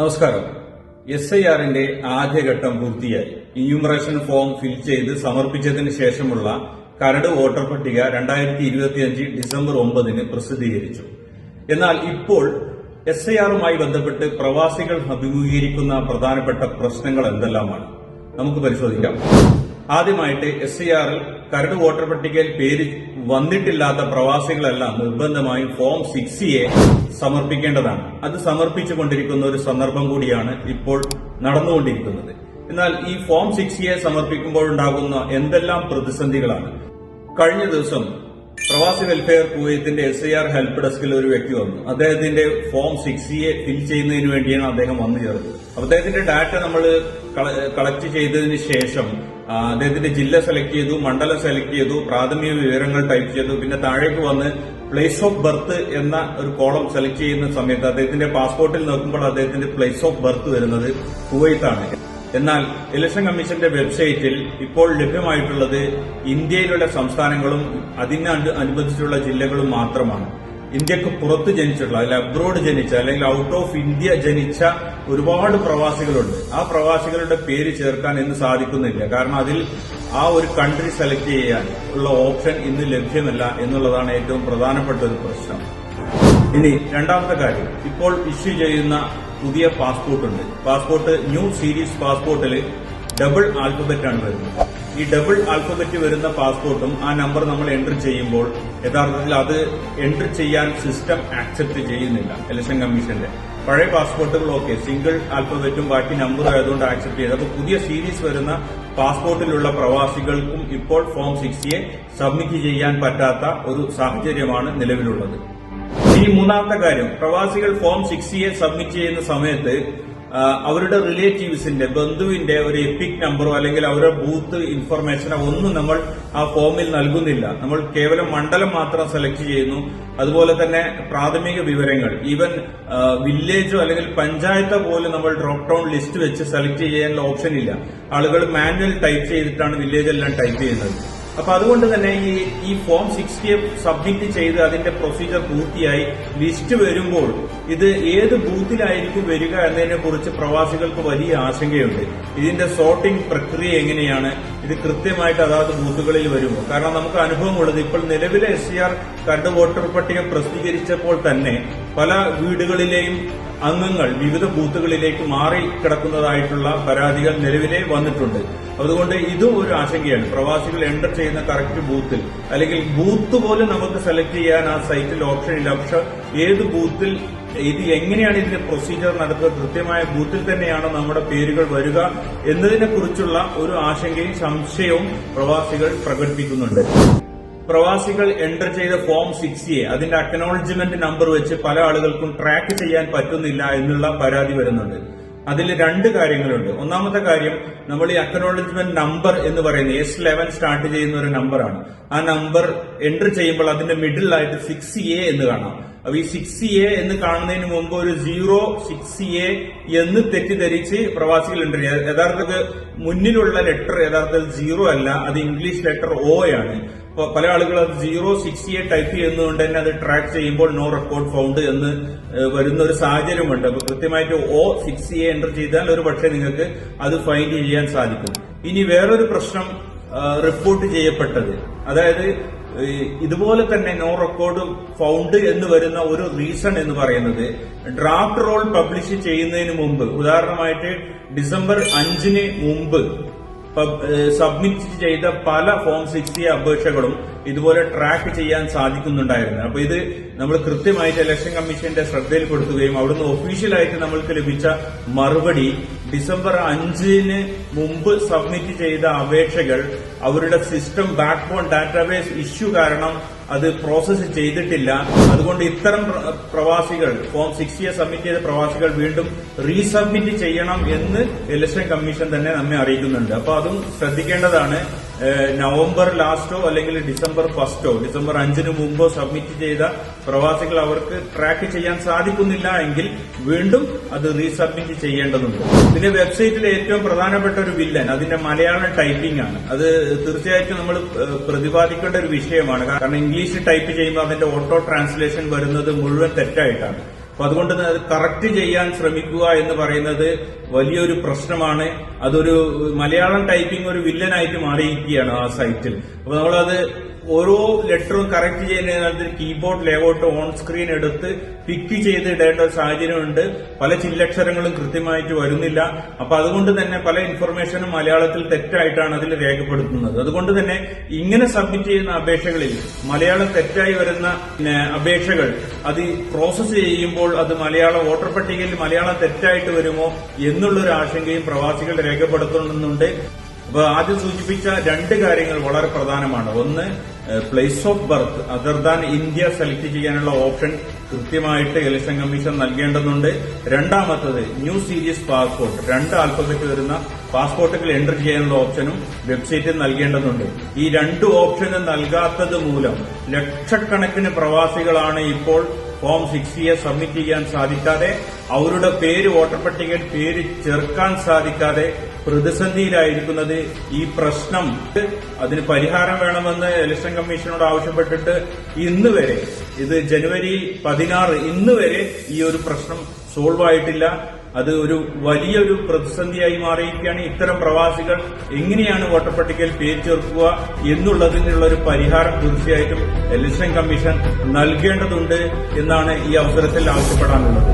നമസ്കാരം. S I ആറിന്റെ ആദ്യഘട്ടം പൂർത്തിയായി. ഇന്യൂമറേഷൻ ഫോം ഫിൽ ചെയ്ത് സമർപ്പിച്ചതിന് ശേഷമുള്ള കരട് വോട്ടർ പട്ടിക രണ്ടായിരത്തി ഇരുപത്തിയഞ്ച് ഡിസംബർ ഒമ്പതിന് പ്രസിദ്ധീകരിച്ചു. എന്നാൽ ഇപ്പോൾ എസ് ഐ ആറുമായി ബന്ധപ്പെട്ട് പ്രവാസികൾ അഭിമുഖീകരിക്കുന്ന പ്രധാനപ്പെട്ട പ്രശ്നങ്ങൾ എന്തെല്ലാമാണ്? നമുക്ക് പരിശോധിക്കാം. ആദ്യമായിട്ട് എസ് സി ആറിൽ കരട് വോട്ടർ പട്ടികയിൽ പേര് വന്നിട്ടില്ലാത്ത പ്രവാസികളെല്ലാം നിർബന്ധമായും ഫോം സിക്സ് എ സമർപ്പിക്കേണ്ടതാണ്. അത് സമർപ്പിച്ചുകൊണ്ടിരിക്കുന്ന ഒരു സന്ദർഭം കൂടിയാണ് ഇപ്പോൾ നടന്നുകൊണ്ടിരിക്കുന്നത്. എന്നാൽ ഈ ഫോം സിക്സ് എ സമർപ്പിക്കുമ്പോഴുണ്ടാകുന്ന എന്തെല്ലാം പ്രതിസന്ധികളാണ്? കഴിഞ്ഞ ദിവസം പ്രവാസി വെൽഫെയർ കുവൈത്തിന്റെ എസ് ഐ ആർ ഹെൽപ്പ് ഡെസ്കിൽ ഒരു വ്യക്തി വന്നു. അദ്ദേഹത്തിന്റെ ഫോം സിക്സ് എ ഫിൽ ചെയ്യുന്നതിന് വേണ്ടിയാണ് അദ്ദേഹം വന്നു ചേർന്നത്. അദ്ദേഹത്തിന്റെ ഡാറ്റ നമ്മൾ കളക്ട് ചെയ്തതിന് ശേഷം അദ്ദേഹത്തിന്റെ ജില്ല സെലക്ട് ചെയ്തു മണ്ഡലം സെലക്ട് ചെയ്തു പ്രാഥമിക വിവരങ്ങൾ ടൈപ്പ് ചെയ്തു പിന്നെ താഴേക്ക് വന്ന് പ്ലേസ് ഓഫ് ബർത്ത് എന്ന ഒരു കോളം സെലക്ട് ചെയ്യുന്ന സമയത്ത് അദ്ദേഹത്തിന്റെ പാസ്പോർട്ടിൽ നോക്കുമ്പോൾ അദ്ദേഹത്തിന്റെ പ്ലേസ് ഓഫ് ബർത്ത് വരുന്നത് കുവൈത്താണ്. എന്നാൽ ഇലക്ഷൻ കമ്മീഷന്റെ വെബ്സൈറ്റിൽ ഇപ്പോൾ ലഭ്യമായിട്ടുള്ളത് ഇന്ത്യയിലുള്ള സംസ്ഥാനങ്ങളും അതിന് അനുബന്ധിച്ചുള്ള ജില്ലകളും മാത്രമാണ്. ഇന്ത്യയ്ക്ക് പുറത്ത് ജനിച്ചിട്ടുള്ള അല്ലെങ്കിൽ അബ്രോഡ് ജനിച്ച അല്ലെങ്കിൽ ഔട്ട് ഓഫ് ഇന്ത്യ ജനിച്ച ഒരുപാട് പ്രവാസികളുണ്ട്. ആ പ്രവാസികളുടെ പേര് ചേർക്കാൻ ഇന്ന് സാധിക്കുന്നില്ല. കാരണം അതിൽ ആ ഒരു കൺട്രി സെലക്ട് ചെയ്യാൻ ഉള്ള ഓപ്ഷൻ ഇന്ന് ലഭ്യമല്ല എന്നുള്ളതാണ് ഏറ്റവും പ്രധാനപ്പെട്ട ഒരു പ്രശ്നം. ഇനി രണ്ടാമത്തെ കാര്യം. ഇപ്പോൾ ഇഷ്യൂ ചെയ്യുന്ന പുതിയ പാസ്പോർട്ട് ഉണ്ട്. പാസ്പോർട്ട് ന്യൂ സീരീസ് പാസ്പോർട്ടിൽ ഡബിൾ ആൽഫബറ്റ് ആണ് വരുന്നത്. ഈ ഡബിൾ ആൽഫബറ്റ് വരുന്ന പാസ്പോർട്ടും ആ നമ്പർ നമ്മൾ എൻട്രി ചെയ്യുമ്പോൾ യഥാർത്ഥത്തിൽ അത് എൻട്രി ചെയ്യാൻ സിസ്റ്റം ആക്സെപ്റ്റ് ചെയ്യുന്നില്ല. ഇലക്ഷൻ കമ്മീഷന്റെ പഴയ പാസ്പോർട്ടുകൾ ഓക്കെ സിംഗിൾ ആൽഫബറ്റും ബാക്കി നമ്പറും ആയതുകൊണ്ട് ആക്സെപ്റ്റ് ചെയ്ത്. അപ്പോൾ പുതിയ സീരീസ് വരുന്ന പാസ്പോർട്ടിലുള്ള പ്രവാസികൾക്കും ഇപ്പോൾ ഫോം സിക്സിയെ സബ്മിറ്റ് ചെയ്യാൻ പറ്റാത്ത ഒരു സാഹചര്യമാണ് നിലവിലുള്ളത്. ഈ മൂന്നാമത്തെ കാര്യം. പ്രവാസികൾ ഫോം സിക്സ് എ സബ്മിറ്റ് ചെയ്യുന്ന സമയത്ത് അവരുടെ റിലേറ്റീവ്സിന്റെ ബന്ധുവിന്റെ ഒരു എപ്പിക് നമ്പറോ അല്ലെങ്കിൽ അവരുടെ ബൂത്ത് ഇൻഫർമേഷനോ ഒന്നും നമ്മൾ ആ ഫോമിൽ നൽകുന്നില്ല. നമ്മൾ കേവലം മണ്ഡലം മാത്രം സെലക്ട് ചെയ്യുന്നു. അതുപോലെ തന്നെ പ്രാഥമിക വിവരങ്ങൾ. ഈവൻ വില്ലേജോ അല്ലെങ്കിൽ പഞ്ചായത്തോ പോലും നമ്മൾ ഡ്രോപ്പ് ഡൗൺ ലിസ്റ്റ് വെച്ച് സെലക്ട് ചെയ്യാനുള്ള ഓപ്ഷൻ ഇല്ല. ആളുകൾ മാനുവൽ ടൈപ്പ് ചെയ്തിട്ടാണ് വില്ലേജ് എല്ലാം ടൈപ്പ് ചെയ്യുന്നത്. അപ്പൊ അതുകൊണ്ട് തന്നെ ഈ ഈ ഫോം സിക്സ്റ്റി സബ്മിറ്റ് ചെയ്ത് അതിന്റെ പ്രൊസീജിയർ പൂർത്തിയായി. ലിസ്റ്റ് വരുമ്പോൾ ഇത് ഏത് ബൂത്തിലായിരിക്കും വരിക എന്നതിനെ കുറിച്ച് പ്രവാസികൾക്ക് വലിയ ആശങ്കയുണ്ട്. ഇതിന്റെ സോർട്ടിംഗ് പ്രക്രിയ എങ്ങനെയാണ്? ഇത് കൃത്യമായിട്ട് അതാത് ബൂത്തുകളിൽ വരുമോ കാരണം നമുക്ക് അനുഭവമുള്ളത് ഇപ്പോൾ നിലവിലെ എസ് സി ആർ കണ്ട് വോട്ടർ പട്ടിക പ്രസിദ്ധീകരിച്ചപ്പോൾ തന്നെ പല വീടുകളിലെയും അംഗങ്ങൾ വിവിധ ബൂത്തുകളിലേക്ക് മാറി കിടക്കുന്നതായിട്ടുള്ള പരാതികൾ നിലവിലെ വന്നിട്ടുണ്ട്. അതുകൊണ്ട് ഇതും ഒരു ആശങ്കയാണ്. പ്രവാസികൾ എന്റർ ചെയ്യുന്ന കറക്റ്റ് ബൂത്തിൽ. അല്ലെങ്കിൽ ബൂത്ത് പോലും നമുക്ക് സെലക്ട് ചെയ്യാൻ ആ സൈറ്റിൽ ഓപ്ഷൻ ഇല്ല. പക്ഷെ ഏത് ബൂത്തിൽ ഇത് എങ്ങനെയാണ് ഇതിന്റെ പ്രൊസീജിയർ നടത്തുക കൃത്യമായ ബൂത്തിൽ തന്നെയാണ് നമ്മുടെ പേരുകൾ വരിക എന്നതിനെ കുറിച്ചുള്ള ഒരു ആശങ്കയും സംശയവും പ്രവാസികൾ പ്രകടിപ്പിക്കുന്നുണ്ട്. പ്രവാസികൾ എന്റർ ചെയ്ത ഫോം സിക്സ് എ അതിന്റെ അക്നോളജ്മെന്റ് നമ്പർ വെച്ച് പല ആളുകൾക്കും ട്രാക്ക് ചെയ്യാൻ പറ്റുന്നില്ല എന്നുള്ള പരാതി വരുന്നുണ്ട്. അതിൽ രണ്ട് കാര്യങ്ങളുണ്ട്. ഒന്നാമത്തെ കാര്യം നമ്മൾ ഈ അക്നോളജ്മെന്റ് നമ്പർ എന്ന് പറയുന്നത് എസ് ലെവൻ സ്റ്റാർട്ട് ചെയ്യുന്ന ഒരു നമ്പറാണ് ആ നമ്പർ എന്റർ ചെയ്യുമ്പോൾ അതിന്റെ മിഡിലായിട്ട് സിക്സ് എ എന്ന് കാണാം. അപ്പൊ ഈ സിക്സ് എ എന്ന് കാണുന്നതിന് മുമ്പ് ഒരു സീറോ സിക്സ് എ എന്ന് തെറ്റിദ്ധരിച്ച് പ്രവാസികൾ ഉണ്ട് യഥാർത്ഥത്തിൽ മുന്നിലുള്ള ലെറ്റർ യഥാർത്ഥത്തിൽ സീറോ അല്ല അത് ഇംഗ്ലീഷ് ലെറ്റർ ഒ ആണ്. പല ആളുകൾ അത് സീറോ സിക്സ് എ ടൈപ്പ് ചെയ്യുന്നതുകൊണ്ട് തന്നെ അത് ട്രാക്ക് ചെയ്യുമ്പോൾ നോ റെക്കോർഡ് ഫൗണ്ട് എന്ന് വരുന്ന ഒരു സാഹചര്യമുണ്ട്. അപ്പൊ കൃത്യമായിട്ട് ഒ സിക്സ് എ എന്റർ ചെയ്താൽ ഒരു പക്ഷേ നിങ്ങൾക്ക് അത് ഫൈൻഡ് ചെയ്യാൻ സാധിക്കും. ഇനി വേറൊരു പ്രശ്നം റിപ്പോർട്ട് ചെയ്യപ്പെട്ടത്. അതായത് ഇതുപോലെ തന്നെ നോ റെക്കോർഡ് ഫൗണ്ട് എന്ന് വരുന്ന ഒരു റീസൺ എന്ന് പറയുന്നത് ഡ്രാഫ്റ്റ് റോൾ പബ്ലിഷ് ചെയ്യുന്നതിന് മുമ്പ് ഉദാഹരണമായിട്ട് ഡിസംബർ അഞ്ചിന് മുമ്പ് സബ്മിറ്റ് ചെയ്ത പല ഫോം സിക്സ്റ്റി അപേക്ഷകളും ഇതുപോലെ ട്രാക്ക് ചെയ്യാൻ സാധിക്കുന്നുണ്ടായിരുന്നു. അപ്പൊ ഇത് നമ്മൾ കൃത്യമായിട്ട് ഇലക്ഷൻ കമ്മീഷന്റെ ശ്രദ്ധയിൽപ്പെടുത്തുകയും അവിടുന്ന് ഒഫീഷ്യലായിട്ട് നമ്മൾക്ക് ലഭിച്ച മറുപടി ഡിസംബർ അഞ്ചിന് മുമ്പ് സബ്മിറ്റ് ചെയ്ത അപേക്ഷകൾ അവരുടെ സിസ്റ്റം ബാക്ക്ബോൺ ഡാറ്റാബേസ് ഇഷ്യൂ കാരണം അത് പ്രോസസ്സ് ചെയ്തിട്ടില്ല. അതുകൊണ്ട് ഇത്തരം പ്രവാസികൾ ഫോം സിക്സ് ഇയർ സബ്മിറ്റ് ചെയ്ത പ്രവാസികൾ വീണ്ടും റീസബ്മിറ്റ് ചെയ്യണം എന്ന് ഇലക്ഷൻ കമ്മീഷൻ തന്നെ നമ്മെ അറിയിക്കുന്നുണ്ട്. അപ്പൊ അതും ശ്രദ്ധിക്കേണ്ടതാണ്. നവംബർ ലാസ്റ്റോ അല്ലെങ്കിൽ ഡിസംബർ ഫസ്റ്റോ ഡിസംബർ അഞ്ചിന് മുമ്പോ സബ്മിറ്റ് ചെയ്ത പ്രവാസികൾ അവർക്ക് ട്രാക്ക് ചെയ്യാൻ സാധിക്കുന്നില്ല എങ്കിൽ വീണ്ടും അത് റീസബ്മിറ്റ് ചെയ്യേണ്ടതുണ്ട്. പിന്നെ വെബ്സൈറ്റിലെ ഏറ്റവും പ്രധാനപ്പെട്ട ഒരു വില്ലൻ അതിന്റെ മലയാളം ടൈപ്പിംഗ് ആണ്. അത് തീർച്ചയായിട്ടും നമ്മൾ പ്രതിപാദിക്കേണ്ട ഒരു വിഷയമാണ്. കാരണം ഇംഗ്ലീഷ് ടൈപ്പ് ചെയ്യുമ്പോൾ അതിന്റെ ഓട്ടോ ട്രാൻസ്ലേഷൻ വരുന്നത് മുഴുവൻ തെറ്റായിട്ടാണ്. അപ്പൊ അതുകൊണ്ട് അത് കറക്റ്റ് ചെയ്യാൻ ശ്രമിക്കുക എന്ന് പറയുന്നത് വലിയൊരു പ്രശ്നമാണ്. അതൊരു മലയാളം ടൈപ്പിംഗ് ഒരു വില്ലനായിട്ട് മാറിയിരിക്കുകയാണ് ആ സൈറ്റിൽ അപ്പൊ നമ്മളത് ഓരോ ലെറ്ററും കറക്റ്റ് ചെയ്യുന്നതിനകത്ത് കീബോർഡ് ലേഔട്ട് ഓൺ സ്ക്രീൻ എടുത്ത് പിക്ക് ചെയ്ത് ഇടേണ്ട ഒരു സാഹചര്യമുണ്ട്. പല ചില്ലക്ഷരങ്ങളും കൃത്യമായിട്ട് വരുന്നില്ല. അപ്പൊ അതുകൊണ്ട് തന്നെ പല ഇൻഫർമേഷനും മലയാളത്തിൽ തെറ്റായിട്ടാണ് അതിൽ രേഖപ്പെടുത്തുന്നത്. അതുകൊണ്ട് തന്നെ ഇങ്ങനെ സബ്മിറ്റ് ചെയ്യുന്ന അപേക്ഷകളിൽ മലയാളം തെറ്റായി വരുന്ന അപേക്ഷകൾ അത് പ്രോസസ് ചെയ്യുമ്പോൾ അത് മലയാള വോട്ടർ പട്ടികയിൽ മലയാളം തെറ്റായിട്ട് വരുമോ എന്നുള്ളൊരു ആശങ്കയും പ്രവാസികൾ രേഖപ്പെടുത്തുന്നുണ്ട്. അപ്പൊ ആദ്യം സൂചിപ്പിച്ച രണ്ട് കാര്യങ്ങൾ വളരെ പ്രധാനമാണ്. ഒന്ന് place of birth other than India select ചെയ്യാനുള്ള ഓപ്ഷൻ കൃത്യമായിട്ട് ഇലക്ഷൻ കമ്മീഷൻ നൽകേണ്ടതുണ്ട്. രണ്ടാമത്തത് ന്യൂ സീരീസ് പാസ്പോർട്ട് രണ്ട് ആൽഫബറ്റ് വരുന്ന പാസ്പോർട്ടുകൾ എൻട്രി ചെയ്യാനുള്ള ഓപ്ഷനും വെബ്സൈറ്റിൽ നൽകേണ്ടതുണ്ട്. ഈ രണ്ട് ഓപ്ഷനും നൽകാത്തത് മൂലം ലക്ഷക്കണക്കിന് പ്രവാസികളാണ് ഇപ്പോൾ ഫോം സിക്സ് എ സബ്മിറ്റ് ചെയ്യാൻ സാധിക്കാതെ അവരുടെ പേര് വോട്ടർ പട്ടികയിൽ പേര് ചേർക്കാൻ സാധിക്കാതെ പ്രതിസന്ധിയിലായിരിക്കുന്നത് ഈ പ്രശ്നം. അതിന് പരിഹാരം വേണമെന്ന് ഇലക്ഷൻ കമ്മീഷനോട് ആവശ്യപ്പെട്ടിട്ട് ഇന്ന് വരെ ഇത് ജനുവരി പതിനാറ് ഇന്ന് വരെ ഈ ഒരു പ്രശ്നം സോൾവ് ആയിട്ടില്ല. അത് ഒരു വലിയൊരു പ്രതിസന്ധിയായി മാറിയിരിക്കുകയാണ്. ഇത്തരം പ്രവാസികൾ എങ്ങനെയാണ് വോട്ടർപട്ടികയിൽ പേര് ചേർക്കുക എന്നുള്ളതിനുള്ള ഒരു പരിഹാരം തീർച്ചയായിട്ടും ഇലക്ഷൻ കമ്മീഷൻ നൽകേണ്ടതുണ്ട് എന്നാണ് ഈ അവസരത്തിൽ ആവശ്യപ്പെടാനുള്ളത്.